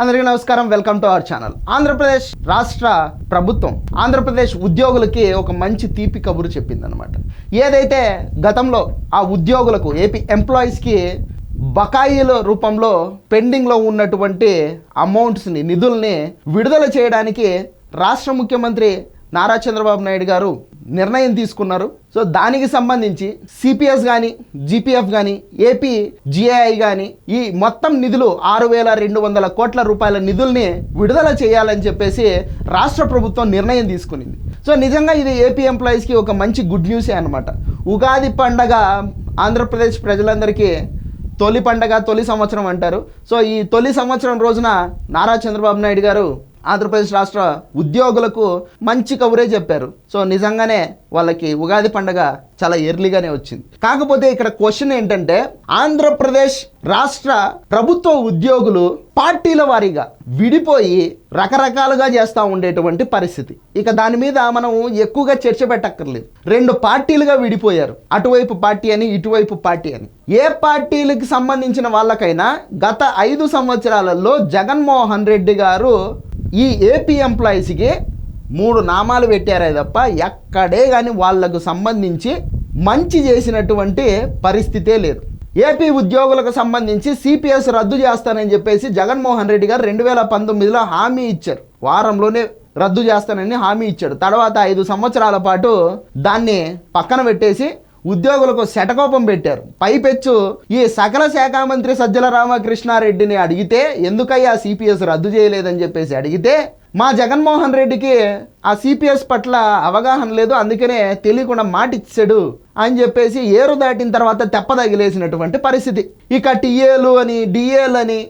అందరికీ నమస్కారం. Welcome to our channel. Andhra Pradesh రాష్ట్ర ప్రభుత్వం ఆంధ్రప్రదేశ్ ఉద్యోగులకి ఒక మంచి తీపి కబురు చెప్పిందనమాట ఏదైతే గతంలో ఆ ఉద్యోగులకు ఏపీ ఎంప్లాయీస్కి బకాయిల రూపంలో పెండింగ్లో ఉన్నటువంటి అమౌంట్స్ని నిధుల్ని విడుదల చేయడానికి రాష్ట్ర ముఖ్యమంత్రి నారా చంద్రబాబు నాయుడు గారు నిర్ణయం తీసుకున్నారు. సో దానికి సంబంధించి సిపిఎస్ కానీ జీపీఎఫ్ కానీ ఏపీ జిఐ కానీ ఈ మొత్తం నిధులు ఆరు వేల రెండు వందల కోట్ల రూపాయల నిధుల్ని విడుదల చేయాలని చెప్పేసి రాష్ట్ర ప్రభుత్వం నిర్ణయం తీసుకునింది. సో నిజంగా ఇది ఏపీ ఎంప్లాయీస్కి ఒక మంచి గుడ్ న్యూసే అనమాట ఉగాది పండగ ఆంధ్రప్రదేశ్ ప్రజలందరికీ తొలి పండగ తొలి సంవత్సరం అంటారు. సో ఈ తొలి సంవత్సరం రోజున నారా చంద్రబాబు నాయుడు గారు ఆంధ్రప్రదేశ్ రాష్ట్ర ఉద్యోగులకు మంచి కవరే చెప్పారు. సో నిజంగానే వాళ్ళకి ఉగాది పండగ చాలా ఎర్లీగానే వచ్చింది. కాకపోతే ఇక్కడ క్వశ్చన్ ఏంటంటే ఆంధ్రప్రదేశ్ రాష్ట్ర ప్రభుత్వ ఉద్యోగులు పార్టీల వారీగా విడిపోయి రకరకాలుగా చేస్తూ ఉండేటువంటి పరిస్థితి. ఇక దాని మీద మనం ఎక్కువగా చర్చ పెట్టక్కర్లేదు. రెండు పార్టీలుగా విడిపోయారు. అటువైపు పార్టీ అని ఇటువైపు పార్టీ అని. ఏ పార్టీలకు సంబంధించిన వాళ్ళకైనా గత ఐదు సంవత్సరాలలో జగన్మోహన్ రెడ్డి గారు ఈ ఏపీ ఎంప్లాయీస్కి మూడు నామాలు పెట్టారే తప్ప ఎక్కడే కానీ వాళ్ళకు సంబంధించి మంచి చేసినటువంటి పరిస్థితే లేదు. ఏపీ ఉద్యోగులకు సంబంధించి సిపిఎస్ రద్దు చేస్తానని చెప్పేసి జగన్మోహన్ రెడ్డి గారు రెండు వేల పంతొమ్మిదిలో హామీ ఇచ్చారు. వారంలోనే రద్దు చేస్తానని హామీ ఇచ్చాడు. తర్వాత ఐదు సంవత్సరాల పాటు దాన్ని పక్కన పెట్టేసి ఉద్యోగులకు శటకోపం పెట్టారు. పైపెచ్చు ఈ సకల శాఖ మంత్రి సజ్జల రామకృష్ణారెడ్డిని అడిగితే ఎందుకయ్యా సిపిఎస్ రద్దు చేయలేదని చెప్పేసి అడిగితే మా జగన్మోహన్ రెడ్డికి ఆ సిపిఎస్ పట్ల అవగాహన లేదు అందుకనే తెలియకుండా మాట ఇచ్చాడు అని చెప్పేసి ఏరు దాటిన తర్వాత తెప్పదగిలేసినటువంటి పరిస్థితి. ఇక టీఏలు అని డిఏలు అని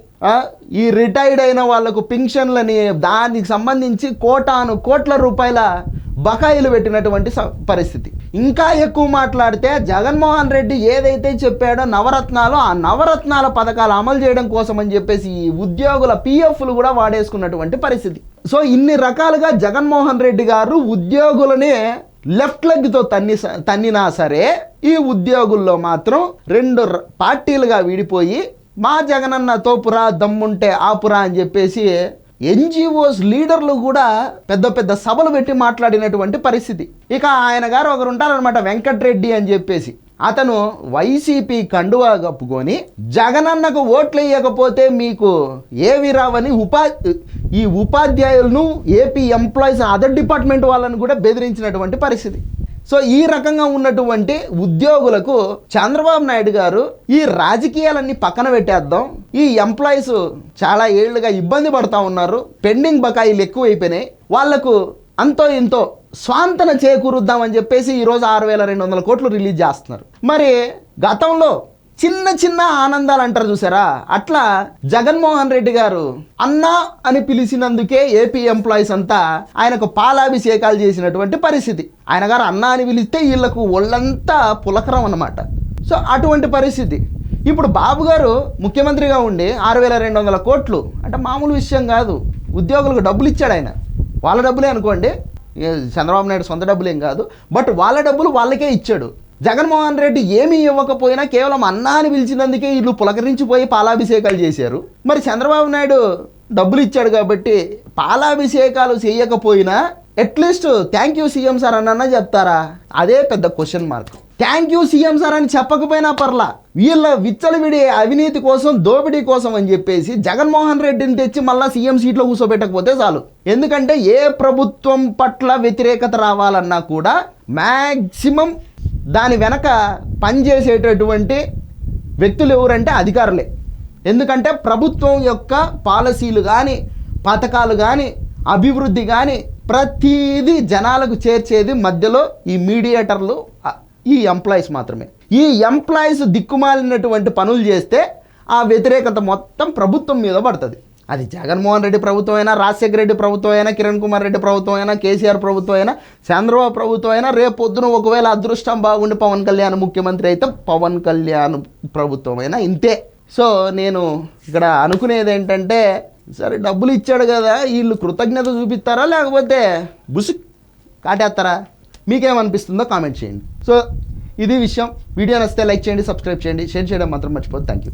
ఈ రిటైర్డ్ అయిన వాళ్ళకు పింఛన్లని దానికి సంబంధించి కోటాను కోట్ల రూపాయల బకాయిలు పెట్టినటువంటి స- పరిస్థితి. ఇంకా ఎక్కువ మాట్లాడితే జగన్మోహన్ రెడ్డి ఏదైతే చెప్పాడో నవరత్నాలు ఆ నవరత్నాల పథకాలు అమలు చేయడం కోసం అని చెప్పేసి ఈ ఉద్యోగుల పిఎఫ్లు కూడా వాడేసుకున్నటువంటి పరిస్థితి. సో ఇన్ని రకాలుగా జగన్మోహన్ రెడ్డి గారు ఉద్యోగులనే లెఫ్ట్ లెగ్తో తన్ని తన్నినా సరే ఈ ఉద్యోగుల్లో మాత్రం రెండు పార్టీలుగా విడిపోయి మా జగనన్న తోపురా దమ్ముంటే ఆపురా అని చెప్పేసి ఎన్జిఓస్ లీడర్లు కూడా పెద్ద పెద్ద సభలు పెట్టి మాట్లాడినటువంటి పరిస్థితి. ఇక ఆయన గారు ఒకరు ఉంటారనమాట వెంకట్రెడ్డి అని చెప్పేసి. అతను వైసీపీ కండువా కప్పుకొని జగనన్నకు ఓట్లు వేయకపోతే మీకు ఏవి రావని ఉపా ఈ ఉపాధ్యాయులను ఏపీ ఎంప్లాయీస్ అదర్ డిపార్ట్మెంట్ వాళ్ళని కూడా బెదిరించినటువంటి పరిస్థితి. సో ఈ రకంగా ఉన్నటువంటి ఉద్యోగులకు చంద్రబాబు నాయుడు గారు ఈ రాజకీయాలన్నీ పక్కన పెట్టేద్దాం. ఈ ఎంప్లాయీస్ చాలా ఏళ్ళుగా ఇబ్బంది పడతా ఉన్నారు. పెండింగ్ బకాయిలు ఎక్కువైపోయినాయి. వాళ్ళకు అంతో ఇంతో స్వాంతన చేకూరుద్దామని చెప్పేసి ఈరోజు ఆరు వేల రెండు వందల కోట్లు రిలీజ్ చేస్తున్నారు. మరి గతంలో చిన్న చిన్న ఆనందాలు అంటారు చూసారా? అట్లా జగన్మోహన్ రెడ్డి గారు అన్నా అని పిలిచినందుకే ఏపీ ఎంప్లాయీస్ అంతా ఆయనకు పాలాభిషేకాలు చేసినటువంటి పరిస్థితి. ఆయన గారు అన్నా అని పిలిస్తే వీళ్ళకు ఒళ్ళంతా పులకరం అన్నమాట. సో అటువంటి పరిస్థితి. ఇప్పుడు బాబు గారు ముఖ్యమంత్రిగా ఉండి ఆరు వేల రెండు వందల కోట్లు అంటే మామూలు విషయం కాదు. ఉద్యోగులకు డబ్బులు ఇచ్చాడు ఆయన. వాళ్ళ డబ్బులే అనుకోండి చంద్రబాబు నాయుడు సొంత డబ్బులేం కాదు. బట్ వాళ్ళ డబ్బులు వాళ్ళకే ఇచ్చాడు. జగన్మోహన్ రెడ్డి ఏమీ ఇవ్వకపోయినా కేవలం అన్నా అని పిలిచినందుకే వీళ్ళు పులకరించిపోయి పాలాభిషేకాలు చేశారు. మరి చంద్రబాబు నాయుడు డబ్బులు ఇచ్చాడు కాబట్టి పాలాభిషేకాలు చేయకపోయినా at least thank you CM sir అన్న చెప్తారా? అదే పెద్ద question mark. Thank you CM sir అని చెప్పకపోయినా పర్లా. వీళ్ళ విచ్చలవిడి అవినీతి కోసం దోపిడీ కోసం అని చెప్పేసి జగన్మోహన్ రెడ్డిని తెచ్చి మళ్ళీ సీఎం సీట్లో కూర్చోబెట్టకపోతే చాలు. ఎందుకంటే ఏ ప్రభుత్వం పట్ల వ్యతిరేకత రావాలన్నా కూడా మ్యాక్సిమం దాని వెనక పనిచేసేటటువంటి వ్యక్తులు ఎవరంటే అధికారులే. ఎందుకంటే ప్రభుత్వం యొక్క పాలసీలు కానీ పథకాలు కానీ అభివృద్ధి కానీ ప్రతీది జనాలకు చేర్చేది మధ్యలో ఈ మీడియేటర్లు ఈ ఎంప్లాయీస్ మాత్రమే. ఈ ఎంప్లాయీస్ దిక్కుమాలినటువంటి పనులు చేస్తే ఆ వ్యతిరేకత మొత్తం ప్రభుత్వం మీద పడుతుంది. అది జగన్మోహన్ రెడ్డి ప్రభుత్వం అయినా రాజశేఖర రెడ్డి ప్రభుత్వం అయినా కిరణ్ కుమార్ రెడ్డి ప్రభుత్వం అయినా కేసీఆర్ ప్రభుత్వం అయినా చంద్రబాబు ప్రభుత్వం అయినా రేపు పొద్దున ఒకవేళ అదృష్టం బాగుండి పవన్ కళ్యాణ్ ముఖ్యమంత్రి అయితే పవన్ కళ్యాణ్ ప్రభుత్వం అయినా ఇంతే. సో నేను ఇక్కడ అనుకునేది ఏంటంటే సరే డబ్బులు ఇచ్చాడు కదా వీళ్ళు కృతజ్ఞత చూపిస్తారా లేకపోతే బుసు కాటేస్తారా? మీకేమనిపిస్తుందో కామెంట్ చేయండి. సో ఇది విషయం. వీడియో నచ్చితే లైక్ చేయండి సబ్స్క్రైబ్ చేయండి. షేర్ చేయడం మాత్రం మర్చిపోద్దు థ్యాంక్ యూ